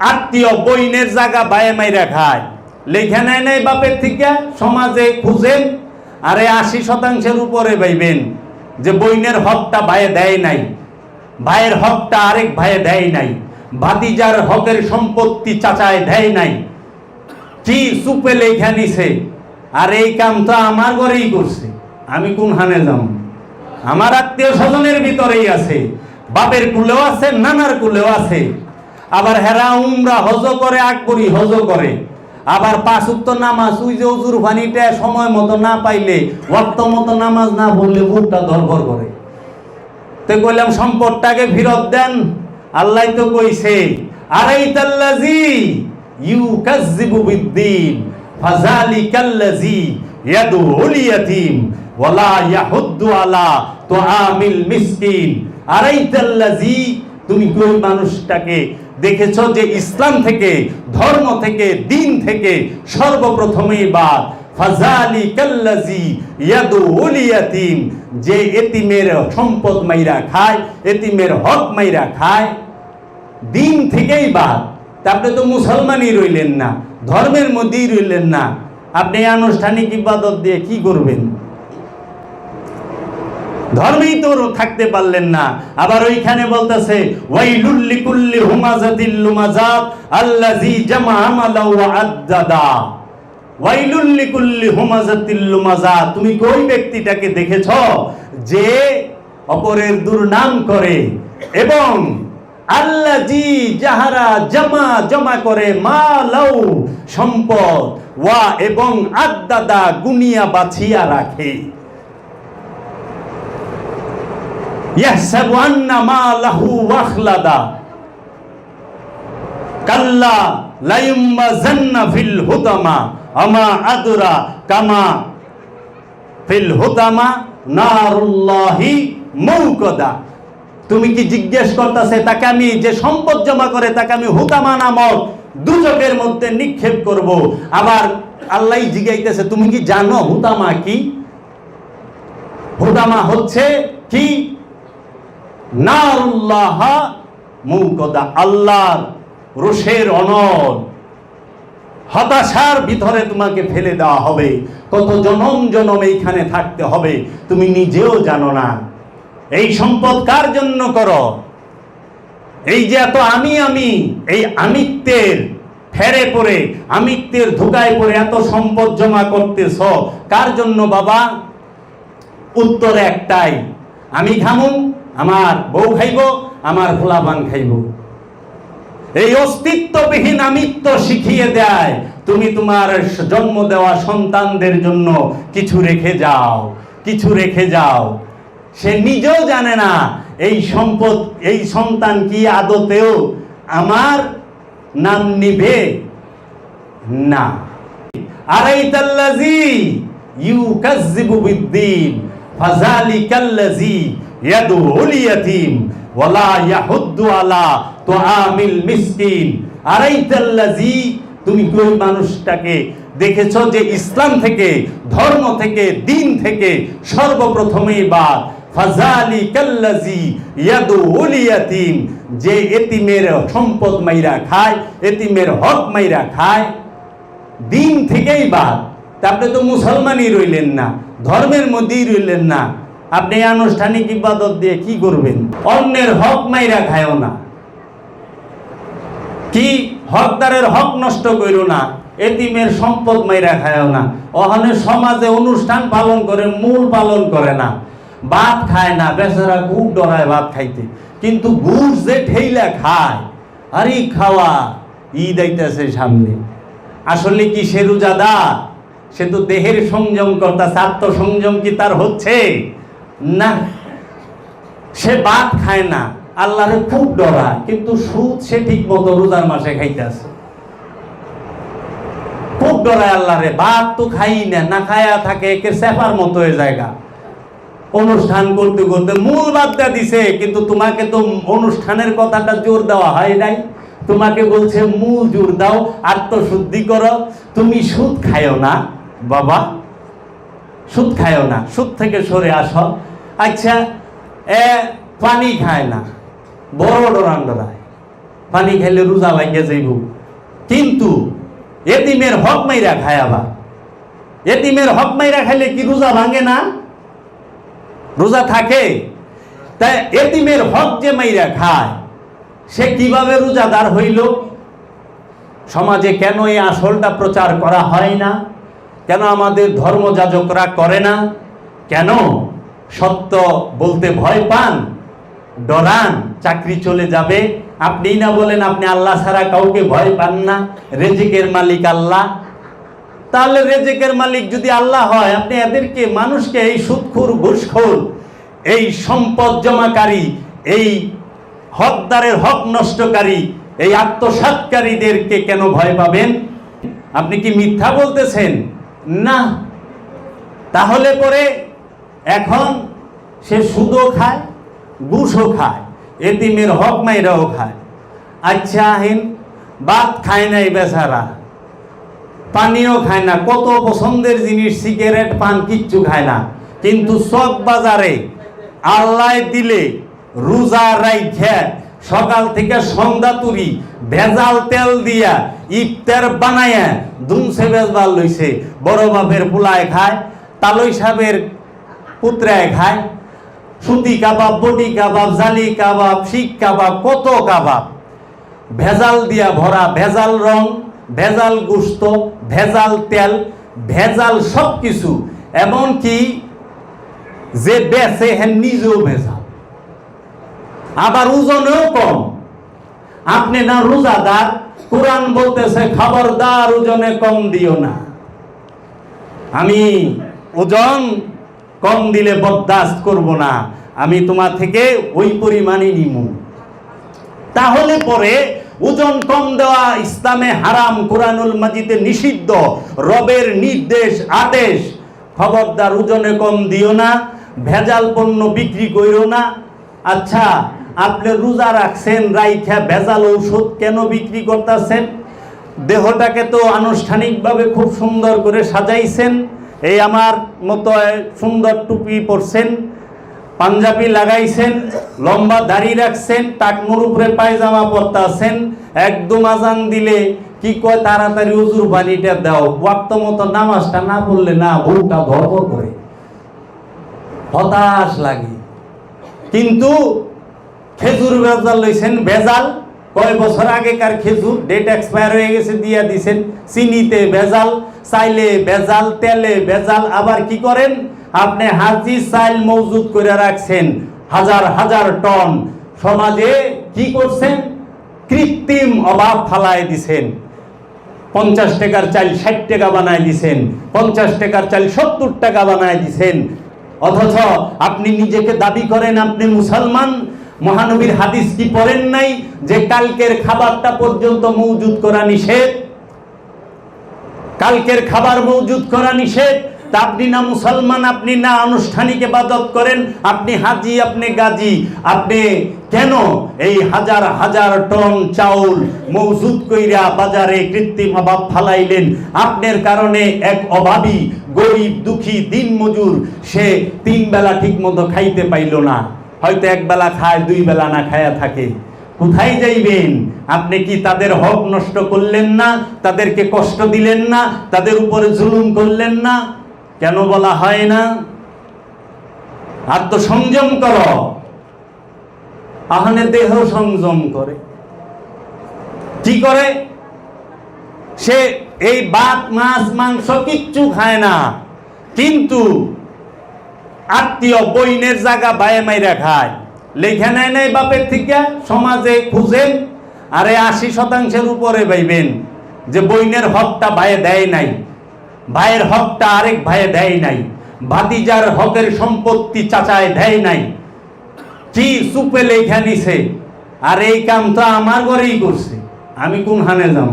আত্মীয় বইনের জায়গা বায়ে মাইরা খায়। লেখা নেয় নাই বাপের থেকে, সমাজে খুঁজেন, আরে আশি শতাংশের উপরে পাইবেন যে বইনের হকটা ভাইয়ে দেয় নাই। ভাইয়ের হকটা আরেক ভাইয়ে দেয় নাই। ভাতিজার হকের সম্পত্তি চাচায় দেয় নাই। কি সুপে লেখা নিছে? আর এই কাম তো আমার ঘরেই করছে। আমি কোন হানে যাব আমার আত্মীয় স্বজনের ভিতরেই আছে। বাপের কুলেও আছে, নানার কুলেও আছে। আবার হেরা উমরা হজ করে আকবরি হজ করে। আবার পাঁচ উত্তর নামাজ, ওই যে উজুর পানিটা সময় মতো না পাইলে, ওয়াক্ত মতো নামাজ না বললে বুকটা ধরফর করে। তো কইলাম, সম্পদটাকে ফেরত দেন। আল্লাহ তো কইছে আরাইতাল্লাজি ইউকাজ্জিবু বিদ্দিন ফাযালিকাল্লাজি ইয়াদউল ইয়াতীম, ওয়ালা ইয়াহুদ্দু আলা তুআমিল মিসকিন। আরাইতাল্লাজি তুমি কি ওই মানুষটাকে দেখেছ যে ইসলাম থেকে, ধর্ম থেকে, দিন থেকে সর্বপ্রথমেই বাদ ফাজালি কাল্লাজি ইয়াদুল ইয়াতিম, যে এতিমের সম্পদ মাইরা খায়, এতিমের হক মাইরা খায়? দিন থেকেই বাদ তা আপনি তো মুসলমানই রইলেন না, ধর্মের মধ্যেই রইলেন না। আপনি আনুষ্ঠানিক ইবাদত দিয়ে কি করবেন? ধর্মেই তো থাকতে পারলেন না। আবার ওইখানে বলতেছে, ওয়াইলুল লিকুল্লি হুমাজাতিল লুমাজাত আল্লাজি জামা আমালা ওয়া আদ্দাদা। ওয়াইলুল লিকুল্লি হুমাজাতিল লুমাজাত, তুমি কোন ব্যক্তিটাকে দেখেছ যে অপরের দুর্নাম করে এবং আল্লাজি যাহারা জমা জমা করে মালাউ সম্পদ ওয়া এবং আদাদা গুনিয়া বাছিয়া রাখে। তুমি কি জিজ্ঞেস করতেছে, তাকে আমি যে সম্পদ জমা করে তাকে আমি হুতামা নামক দুচকের মধ্যে নিক্ষেপ করব। আবার আল্লাহ জিগাইতেছে, তুমি কি জানো হুতামা কি? হুতামা হচ্ছে কি? নারুল্লাহ মুকদা আল্লাহর রোষের অনল। হতাশার ভিতরে তোমাকে ফেলে দেওয়া হবে। কত জনম জনম এইখানে থাকতে হবে, তুমি নিজেও জানো না। এই সম্পদ কার জন্য করো? এই যে এত আমি আমি, এই আমিত্বের ফেরে পড়ে, আমিত্বের ধোকায় পড়ে এত সম্পদ জমা করতেছ, কার জন্য বাবা? উত্তর একটাই, আমি খামু আমার বউ খাইব, আমার ভোলা ভোলাবান খাইব। এই অস্তিত্ববিহীন আমিত্ব শিখিয়ে দেয়, তুমি তোমার জন্ম দেওয়া সন্তানদের জন্য কিছু রেখে যাও, কিছু রেখে যাও। সে নিজেও জানে না, এই সম্পদ, এই সন্তান কি আদতেও আমার নাম নিবে? না। আরাইতাল্লাজি ইউকাজ্জিবু বিদ্দিন ফাযালিকাল্লাজি ইয়াদউল ইয়াতীম ওয়ালা ইয়াহুদ্দু আলা তুআমিল মিসকিন। আরাইতাল্লাজি তুমি কি ওই মানুষটাকে দেখেছ যে ইসলাম থেকে, ধর্ম থেকে, দিন থেকে সর্বপ্রথমেই বাদ ফাজালি কাল্লাজি ইয়াদুল ইয়াতিম যে এতিমের সম্পদ মাইরা খায়, এতিমের হক মাইরা খায়, দিন থেকেই বাদ আপনি তো মুসলমানই রইলেন না, ধর্মের মধ্যেই রইলেন না। আপনি আনুষ্ঠানিক ইবাদত দিয়ে কি করবেন? অন্যের হক মাইরা খায়ও না। কি হকদারের হক নষ্ট করো না, এতিমের সম্পদ মাইরা খায়ও না। ওখানে সমাজে অনুষ্ঠান পালন করে, মূল পালন করে না। ভাত খায় না, বেচারা খুব ডরায় ভাত খাইতে। কিন্তু ঘুষ যে ঠেইলা খায়, আরে খাওয়া, ঈদ আইতেছে সামনে। আসলে কি সে রোজাদা সে তো দেহের সংযম করতেছে আত্মসংযম কি তার হচ্ছে? না। সে ভাত খায় না, আল্লাহরে খুব ডরায় কিন্তু সুদ সে ঠিক মতো রোজার মাসে খাইতেছে। খুব ডরায় আল্লাহরে, ভাত তো খাই না না খায়া থাকে একে সেফার মতো হয়ে জায়গা। অনুষ্ঠান করতে করতে মূল বার্তা দিছে, কিন্তু তোমাকে তো অনুষ্ঠানের কথাটা জোর দেওয়া হয় নাই। তোমাকে বলছে, মূল জোর দাও, আত্মশুদ্ধি করো, তুমি সুদ খায়ও না। বাবা, সুদ খায়ও না, সুদ থেকে সরে আসো। আচ্ছা এ, পানি খায় না, বড় ডরান পানি খাইলে রোজা লাগিয়ে যাইব। কিন্তু এতিমের হক মাইরা খায় আবার। এতিমের হক মাইরা খাইলে কি রোজা ভাঙে না? রোজা থাকে। তাই এতিমের হক যে মাইরা খায়, সে কীভাবে রোজাদার হইল? সমাজে কেন এই আসলটা প্রচার করা হয় না? কেন আমাদের ধর্মযাজকরা করে না? কেন? সত্য বলতে ভয় পান? ডরান, চাকরি চলে যাবে। আপনি না বলেন আপনি আল্লাহ ছাড়া কাউকে ভয় পান না। রেজিকের মালিক আল্লাহ। তাহলে রেজেকের মালিক যদি আল্লাহ হয়, আপনি এদেরকে মানুষকে এই সুৎখুর, ঘুষখোর, এই সম্পদ জমাকারী, এই হকদারের হক নষ্টকারী, এই আত্মসাৎকারীদেরকে কেন ভয় পাবেন? আপনি কি মিথ্যা বলতেছেন? না। তাহলে পরে এখন সে সুদও খায়, ঘুষও খায়, এতিমের হক মাইরাও খায়। আচ্ছা হিন ভাত খায় নাই বেচারা পানিও খায় না, কত পছন্দের জিনিস, সিগারেট, পান, কিচ্ছু খায় না। কিন্তু সব বাজারে আল্লাহ দিলে রোজা রাইখে, সকাল থেকে সন্ধ্যা তুরি ভেজাল তেল দিয়া ইফতার বানায়া দুমসে বেজবাল লইছে। বড় বাপের পোলায় খায়, তালই সাহেবের পুত্রায় খায়। সুতি কাবাব, বটি কাবাব, জালি কাবাব, শিক কাবাব, কত কাবাব। ভেজাল দিয়া ভরা ভেজাল রং, ভেজাল গুস্ত, ভেজাল তেল, ভেজাল সব কিছু এমনকি যে বেচে হ্যাঁ নিজেও ভেজাল। আবার ওজনেও কম। আপনি না রোজাদার কোরআন বলতেছে, খবরদার ওজনে কম দিও না। আমি ওজন কম দিলে বরদাস্ত করব না, আমি তোমার থেকে ওই পরিমাণে নিমু। তাহলে পরে ওজন কম দেওয়া ইসলামে হারাম, কোরআনুল মাজিদে নিষিদ্ধ, রবের নির্দেশ, আদেশ। খবরদার ওজনে কম দিও না, ভেজাল পণ্য বিক্রি করিও না। আচ্ছা আপনি রোজা রাখছেন, রাইখা ভেজাল ঔষধ কেন বিক্রি করতেছেন? দেহটাকে তো আনুষ্ঠানিকভাবে খুব সুন্দর করে সাজাইছেন। এই আমার মতো সুন্দর টুপি পরছেন, পাঞ্জাবি লাগাইছেন, লম্বা দাড়ি রাখছেন টাকমুর উপরে পায়জামা পরতাছেন। একদম আজান দিলে কি কয় তাড়াতাড়ি উজুর পানিটা দাও। ওয়াক্ত মতো নামাজটা না পড়লে না ভুলটা ধরবর করে। হতাশ লাগে। কিন্তু খেজুর ভেজাল লইছেন। ভেজাল কয় বছর আগেকার খেজুর? ডেট এক্সপায়ার হয়ে গেছে, দিয়া দিছেন। চিনিতে ভেজাল চাইলে ভেজাল তেলে ভেজাল আবার কি করেন? আপনি হাজি চাইল মজুদ করে রাখছেন। হাজার হাজার টন। সমাজে কি করছেন? কৃত্রিম অভাব ফালায় দিছেন। পঞ্চাশ টাকার চাল ষাট টাকা বানায় দিছেন। পঞ্চাশ টাকার চাল সত্তর টাকা বানায় দিছেন। অথচ আপনি নিজেকে দাবি করেন, আপনি মুসলমান। মহানবীর হাদিস কি পড়েন নাই যে কালকের খাবারটা পর্যন্ত মজুদ করা নিষেধ? কালকের খাবার মজুদ করা নিষেধ? তা আপনি না মুসলমান, আপনি না আনুষ্ঠানিক ইবাদত করেন, আপনি হাজি, আপনি গাজী, আপনি কেন এই হাজার হাজার টন চাউল মজুদ কইরা বাজারে কৃত্রিম অভাব ফালাইলেন? আপনার কারণে এক অভাবী, গরিব, দুঃখী দিন মজুর সে তিন বেলা ঠিক মতো খাইতে পাইল না। হয়তো এক বেলা খায়, দুই বেলা না খায়া থাকে। কোথায় যাইবেন? আপনি কি তাদের হক নষ্ট করলেন না? তাদেরকে কষ্ট দিলেন না? তাদের উপরে জুলুম করলেন না? কেন বলা হয় না? আত্মসংযম কর। আহনে দেহ সংযম করে। কি করে? সে এই বাত, মাছ, মাংস কিচ্ছু খায় না। কিন্তু আত্মীয় বইনের জায়গা বায়ে মাইরা খায়। লেখা নেয় নাই বাপের থেকে, সমাজে খুঁজেন, আরে আশি শতাংশের উপরে পাইবেন যে বইনের হকটা ভাইয়ে দেয় নাই। ভাইয়ের হকটা আরেক ভাইয়ে দেয় নাই। ভাতিজার হকের সম্পত্তি চাচায় দেয় নাই। কি সুপে লেখা নিছে, আর এই কাম তো আমার ঘরেই করছে। আমি কোন হানে যাব?